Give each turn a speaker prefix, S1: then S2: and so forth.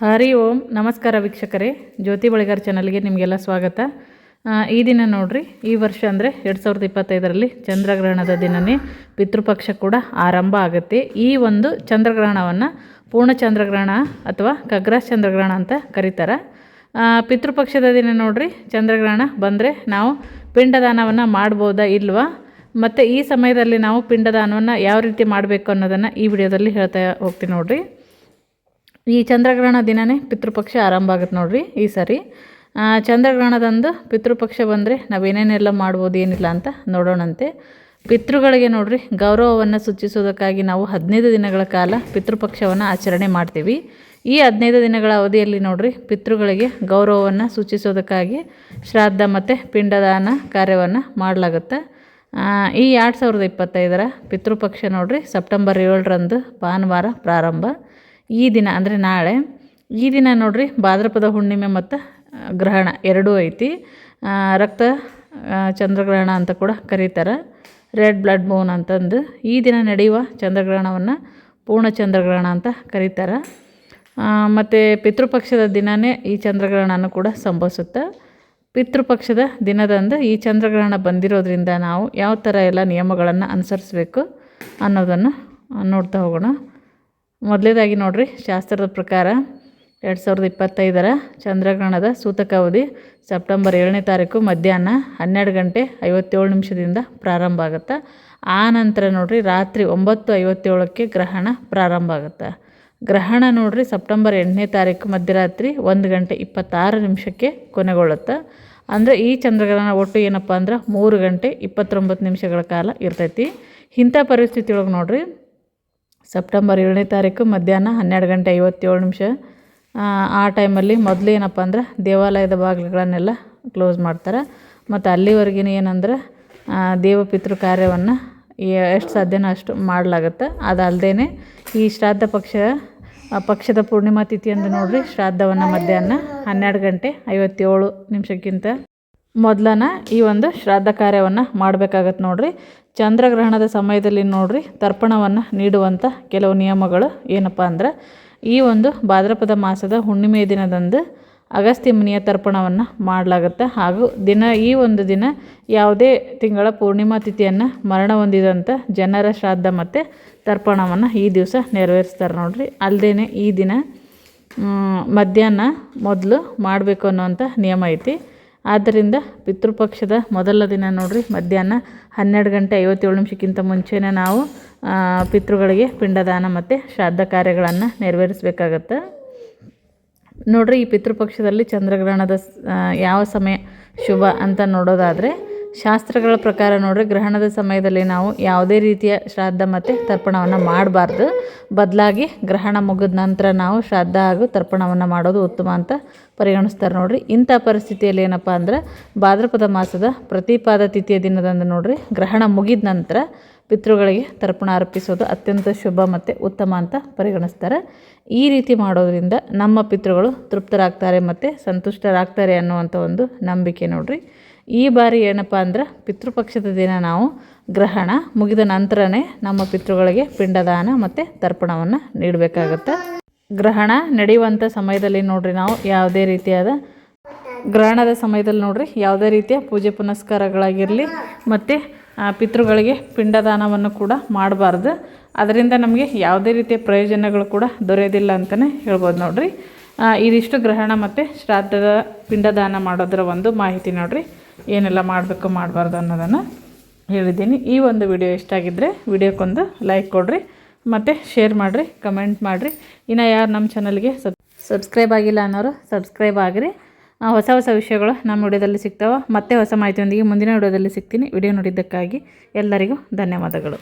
S1: ಹರಿ ಓಂ. ನಮಸ್ಕಾರ ವೀಕ್ಷಕರೇ. ಜ್ಯೋತಿ ಬಳಿಗಾರ್ ಚಾನಲ್ಗೆ ನಿಮಗೆಲ್ಲ ಸ್ವಾಗತ. ಈ ದಿನ ನೋಡ್ರಿ, ಈ ವರ್ಷ ಅಂದರೆ ಎರಡು ಸಾವಿರದ ಇಪ್ಪತ್ತೈದರಲ್ಲಿ ಚಂದ್ರಗ್ರಹಣದ ದಿನನೇ ಪಿತೃಪಕ್ಷ ಕೂಡ ಆರಂಭ ಆಗುತ್ತೆ. ಈ ಒಂದು ಚಂದ್ರಗ್ರಹಣವನ್ನು ಪೂರ್ಣ ಚಂದ್ರಗ್ರಹಣ ಅಥವಾ ಕಗ್ರಾಸ್ ಚಂದ್ರಗ್ರಹಣ ಅಂತ ಕರೀತಾರೆ. ಪಿತೃಪಕ್ಷದ ದಿನ ನೋಡ್ರಿ, ಚಂದ್ರಗ್ರಹಣ ಬಂದರೆ ನಾವು ಪಿಂಡದಾನವನ್ನು ಮಾಡ್ಬೋದಾ ಇಲ್ವಾ? ಮತ್ತು ಈ ಸಮಯದಲ್ಲಿ ನಾವು ಪಿಂಡದಾನವನ್ನು ಯಾವ ರೀತಿ ಮಾಡಬೇಕು ಅನ್ನೋದನ್ನು ಈ ವಿಡಿಯೋದಲ್ಲಿ ಹೇಳ್ತಾ ಹೋಗ್ತೀನಿ ನೋಡ್ರಿ. ಈ ಚಂದ್ರಗ್ರಹಣ ದಿನವೇ ಪಿತೃಪಕ್ಷ ಆರಂಭ ಆಗುತ್ತೆ ನೋಡ್ರಿ ಈ ಸರಿ. ಚಂದ್ರಗ್ರಹಣದಂದು ಪಿತೃಪಕ್ಷ ಬಂದರೆ ನಾವೇನೇನೆಲ್ಲ ಮಾಡ್ಬೋದು ಏನಿಲ್ಲ ಅಂತ ನೋಡೋಣಂತೆ. ಪಿತೃಗಳಿಗೆ ನೋಡ್ರಿ, ಗೌರವವನ್ನು ಸೂಚಿಸೋದಕ್ಕಾಗಿ ನಾವು ಹದಿನೈದು ದಿನಗಳ ಕಾಲ ಪಿತೃಪಕ್ಷವನ್ನು ಆಚರಣೆ ಮಾಡ್ತೀವಿ. ಈ ಹದಿನೈದು ದಿನಗಳ ಅವಧಿಯಲ್ಲಿ ನೋಡ್ರಿ, ಪಿತೃಗಳಿಗೆ ಗೌರವವನ್ನು ಸೂಚಿಸೋದಕ್ಕಾಗಿ ಶ್ರಾದ್ದ ಮತ್ತು ಪಿಂಡದಾನ ಕಾರ್ಯವನ್ನು ಮಾಡಲಾಗುತ್ತೆ. ಈ ಎರಡು ಸಾವಿರದ ಇಪ್ಪತ್ತೈದರ ಪಿತೃಪಕ್ಷ ನೋಡ್ರಿ, ಸೆಪ್ಟೆಂಬರ್ ಏಳರಂದು ಭಾನುವಾರ ಪ್ರಾರಂಭ. ಈ ದಿನ ಅಂದರೆ ನಾಳೆ, ಈ ದಿನ ನೋಡಿರಿ ಭಾದ್ರಪದ ಹುಣ್ಣಿಮೆ ಮತ್ತು ಗ್ರಹಣ ಎರಡೂ ಐತಿ. ರಕ್ತ ಚಂದ್ರಗ್ರಹಣ ಅಂತ ಕೂಡ ಕರೀತಾರೆ. ರೆಡ್ ಬ್ಲಡ್ ಮೂನ್ ಅಂತಂದು ಈ ದಿನ ನಡೆಯುವ ಚಂದ್ರಗ್ರಹಣವನ್ನು ಪೂರ್ಣ ಚಂದ್ರಗ್ರಹಣ ಅಂತ ಕರೀತಾರೆ. ಮತ್ತು ಪಿತೃಪಕ್ಷದ ದಿನವೇ ಈ ಚಂದ್ರಗ್ರಹಣನೂ ಕೂಡ ಸಂಭವಿಸುತ್ತೆ. ಪಿತೃಪಕ್ಷದ ದಿನದಂದು ಈ ಚಂದ್ರಗ್ರಹಣ ಬಂದಿರೋದ್ರಿಂದ ನಾವು ಯಾವ ಥರ ಎಲ್ಲ ನಿಯಮಗಳನ್ನು ಅನುಸರಿಸಬೇಕು ಅನ್ನೋದನ್ನು ನೋಡ್ತಾ ಹೋಗೋಣ. ಮೊದಲೇದಾಗಿ ನೋಡಿರಿ, ಶಾಸ್ತ್ರದ ಪ್ರಕಾರ ಎರಡು ಸಾವಿರದ ಇಪ್ಪತ್ತೈದರ ಚಂದ್ರಗ್ರಹಣದ ಸೂತಕ ಅವಧಿ ಸೆಪ್ಟೆಂಬರ್ ಏಳನೇ ತಾರೀಕು ಮಧ್ಯಾಹ್ನ ಹನ್ನೆರಡು ಗಂಟೆ ಐವತ್ತೇಳು ನಿಮಿಷದಿಂದ ಪ್ರಾರಂಭ ಆಗುತ್ತೆ? ಆ ನಂತರ ನೋಡಿರಿ, ರಾತ್ರಿ ಒಂಬತ್ತು ಐವತ್ತೇಳಕ್ಕೆ ಗ್ರಹಣ ಪ್ರಾರಂಭ ಆಗುತ್ತೆ? ಗ್ರಹಣ ನೋಡಿರಿ, ಸೆಪ್ಟೆಂಬರ್ ಎಂಟನೇ ತಾರೀಕು ಮಧ್ಯರಾತ್ರಿ ಒಂದು ಗಂಟೆ ಇಪ್ಪತ್ತಾರು ನಿಮಿಷಕ್ಕೆ ಕೊನೆಗೊಳ್ಳುತ್ತೆ? ಅಂದರೆ ಈ ಚಂದ್ರಗ್ರಹಣ ಒಟ್ಟು ಏನಪ್ಪ ಅಂದ್ರೆ ಮೂರು ಗಂಟೆ ಇಪ್ಪತ್ತೊಂಬತ್ತು ನಿಮಿಷಗಳ ಕಾಲ ಇರ್ತೈತಿ. ಇಂಥ ಪರಿಸ್ಥಿತಿ ಒಳಗೆ ನೋಡ್ರಿ ಸೆಪ್ಟೆಂಬರ್ ಏಳನೇ ತಾರೀಕು ಮಧ್ಯಾಹ್ನ ಹನ್ನೆರಡು ಗಂಟೆ ಐವತ್ತೇಳು ನಿಮಿಷ. ಆ, ಟೈಮಲ್ಲಿ ಮೊದಲು ಏನಪ್ಪ ಅಂದ್ರೆ ದೇವಾಲಯದ ಬಾಗಿಲುಗಳನ್ನೆಲ್ಲ ಕ್ಲೋಸ್ ಮಾಡ್ತಾರೆ. ಮತ್ತು ಅಲ್ಲಿವರೆಗಿನ ಏನಂದ್ರೆ ದೇವಪಿತೃ ಕಾರ್ಯವನ್ನು ಎಷ್ಟು ಸಾಧ್ಯನೋ ಅಷ್ಟು ಮಾಡಲಾಗುತ್ತೆ. ಅದಲ್ಲದೆ ಈ ಶ್ರಾದ್ದ ಪಕ್ಷ ಪಕ್ಷದ ಪೂರ್ಣಿಮಾ ತಿಥಿಯಂದು ನೋಡಿರಿ ಶ್ರಾದ್ದವನ್ನು ಮಧ್ಯಾಹ್ನ ಹನ್ನೆರಡು ಗಂಟೆ ಐವತ್ತೇಳು ನಿಮಿಷಕ್ಕಿಂತ ಮೊದಲನ ಈ ಒಂದು ಶ್ರಾದ್ದ ಕಾರ್ಯವನ್ನು ಮಾಡಬೇಕಾಗತ್ತೆ ನೋಡ್ರಿ. ಚಂದ್ರಗ್ರಹಣದ ಸಮಯದಲ್ಲಿ ನೋಡ್ರಿ ತರ್ಪಣವನ್ನು ನೀಡುವಂಥ ಕೆಲವು ನಿಯಮಗಳು ಏನಪ್ಪ ಅಂದ್ರೆ ಈ ಒಂದು ಭಾದ್ರಪದ ಮಾಸದ ಹುಣ್ಣಿಮೆ ದಿನದಂದು ಅಗಸ್ತ್ಯ ಮುನಿಯ ತರ್ಪಣವನ್ನು ಮಾಡಲಾಗುತ್ತೆ. ಹಾಗೂ ದಿನ ಈ ಒಂದು ದಿನ ಯಾವುದೇ ತಿಂಗಳ ಪೂರ್ಣಿಮಾ ತಿಥಿಯನ್ನು ಮರಣ ಹೊಂದಿದಂಥ ಜನರ ಶ್ರಾದ್ದ ಮತ್ತು ತರ್ಪಣವನ್ನು ಈ ದಿವಸ ನೆರವೇರಿಸ್ತಾರೆ ನೋಡ್ರಿ. ಅಲ್ಲದೇ ಈ ದಿನ ಮಧ್ಯಾಹ್ನ ಮೊದಲು ಮಾಡಬೇಕು ಅನ್ನೋವಂಥ ನಿಯಮ ಐತಿ. ಆದ್ದರಿಂದ ಪಿತೃಪಕ್ಷದ ಮೊದಲ ದಿನ ನೋಡಿರಿ, ಮಧ್ಯಾಹ್ನ ಹನ್ನೆರಡು ಗಂಟೆ ಐವತ್ತೇಳು ನಿಮಿಷಕ್ಕಿಂತ ಮುಂಚೆನೇ ನಾವು ಪಿತೃಗಳಿಗೆ ಪಿಂಡದಾನ ಮತ್ತು ಶ್ರಾದ್ದ ಕಾರ್ಯಗಳನ್ನು ನೆರವೇರಿಸಬೇಕಾಗತ್ತೆ. ನೋಡಿರಿ, ಈ ಪಿತೃಪಕ್ಷದಲ್ಲಿ ಚಂದ್ರಗ್ರಹಣದ ಯಾವ ಸಮಯ ಶುಭ ಅಂತ ನೋಡೋದಾದರೆ ಶಾಸ್ತ್ರಗಳ ಪ್ರಕಾರ ನೋಡ್ರಿ, ಗ್ರಹಣದ ಸಮಯದಲ್ಲಿ ನಾವು ಯಾವುದೇ ರೀತಿಯ ಶ್ರಾದ್ದ ಮತ್ತು ತರ್ಪಣವನ್ನು ಮಾಡಬಾರ್ದು. ಬದಲಾಗಿ ಗ್ರಹಣ ಮುಗಿದ ನಂತರ ನಾವು ಶ್ರಾದ್ದ ಹಾಗೂ ತರ್ಪಣವನ್ನು ಮಾಡೋದು ಉತ್ತಮ ಅಂತ ಪರಿಗಣಿಸ್ತಾರೆ ನೋಡ್ರಿ. ಇಂಥ ಪರಿಸ್ಥಿತಿಯಲ್ಲಿ ಏನಪ್ಪ ಅಂದ್ರೆ, ಭಾದ್ರಪದ ಮಾಸದ ಪ್ರತಿಪಾದ ತಿಥಿಯ ದಿನದಂದು ನೋಡ್ರಿ, ಗ್ರಹಣ ಮುಗಿದ ನಂತರ ಪಿತೃಗಳಿಗೆ ತರ್ಪಣ ಅರ್ಪಿಸೋದು ಅತ್ಯಂತ ಶುಭ ಮತ್ತು ಉತ್ತಮ ಅಂತ ಪರಿಗಣಿಸ್ತಾರೆ. ಈ ರೀತಿ ಮಾಡೋದರಿಂದ ನಮ್ಮ ಪಿತೃಗಳು ತೃಪ್ತರಾಗ್ತಾರೆ ಮತ್ತು ಸಂತುಷ್ಟರಾಗ್ತಾರೆ ಅನ್ನುವಂಥ ಒಂದು ನಂಬಿಕೆ ನೋಡ್ರಿ. ಈ ಬಾರಿ ಏನಪ್ಪ ಅಂದ್ರೆ ಪಿತೃಪಕ್ಷದ ದಿನ ನಾವು ಗ್ರಹಣ ಮುಗಿದ ನಂತರನೇ ನಮ್ಮ ಪಿತೃಗಳಿಗೆ ಪಿಂಡದಾನ ಮತ್ತು ತರ್ಪಣವನ್ನು ನೀಡಬೇಕಾಗತ್ತೆ. ಗ್ರಹಣ ನಡೆಯುವಂಥ ಸಮಯದಲ್ಲಿ ನೋಡ್ರಿ ನಾವು ಯಾವುದೇ ರೀತಿಯಾದ ಗ್ರಹಣದ ಸಮಯದಲ್ಲಿ ನೋಡ್ರಿ ಯಾವುದೇ ರೀತಿಯ ಪೂಜೆ ಪುನಸ್ಕಾರಗಳಾಗಿರಲಿ ಮತ್ತು ಪಿತೃಗಳಿಗೆ ಪಿಂಡದಾನವನ್ನು ಕೂಡ ಮಾಡಬಾರ್ದು. ಅದರಿಂದ ನಮಗೆ ಯಾವುದೇ ರೀತಿಯ ಪ್ರಯೋಜನಗಳು ಕೂಡ ದೊರೆಯೋದಿಲ್ಲ ಅಂತಲೇ ಹೇಳ್ಬೋದು ನೋಡ್ರಿ. ಇದಿಷ್ಟು ಗ್ರಹಣ ಮತ್ತು ಶ್ರಾದ್ದದ ಪಿಂಡದಾನ ಮಾಡೋದರ ಒಂದು ಮಾಹಿತಿ ನೋಡ್ರಿ. ಏನೆಲ್ಲ ಮಾಡಬೇಕು, ಮಾಡಬಾರ್ದು ಅನ್ನೋದನ್ನು ಹೇಳಿದ್ದೀನಿ. ಈ ಒಂದು ವಿಡಿಯೋ ಇಷ್ಟ ಆಗಿದ್ದರೆ ವಿಡಿಯೋಕ್ಕೊಂದು ಲೈಕ್ ಕೊಡ್ರಿ, ಮತ್ತು ಶೇರ್ ಮಾಡಿರಿ ಕಮೆಂಟ್ ಮಾಡಿರಿ. ಇನ್ನು ಯಾರು ನಮ್ಮ ಚಾನಲ್ಗೆ ಸಬ್ ಸಬ್ಸ್ಕ್ರೈಬ್ ಆಗಿಲ್ಲ ಅನ್ನೋರು ಸಬ್ಸ್ಕ್ರೈಬ್ ಆಗಿರಿ. ಹೊಸ ಹೊಸ ವಿಷಯಗಳು ನಮ್ಮ ವಿಡಿಯೋದಲ್ಲಿ ಸಿಗ್ತಾವೆ. ಮತ್ತೆ ಹೊಸ ಮಾಹಿತಿಯೊಂದಿಗೆ ಮುಂದಿನ ವಿಡಿಯೋದಲ್ಲಿ ಸಿಗ್ತೀನಿ. ವಿಡಿಯೋ ನೋಡಿದ್ದಕ್ಕಾಗಿ ಎಲ್ಲರಿಗೂ ಧನ್ಯವಾದಗಳು.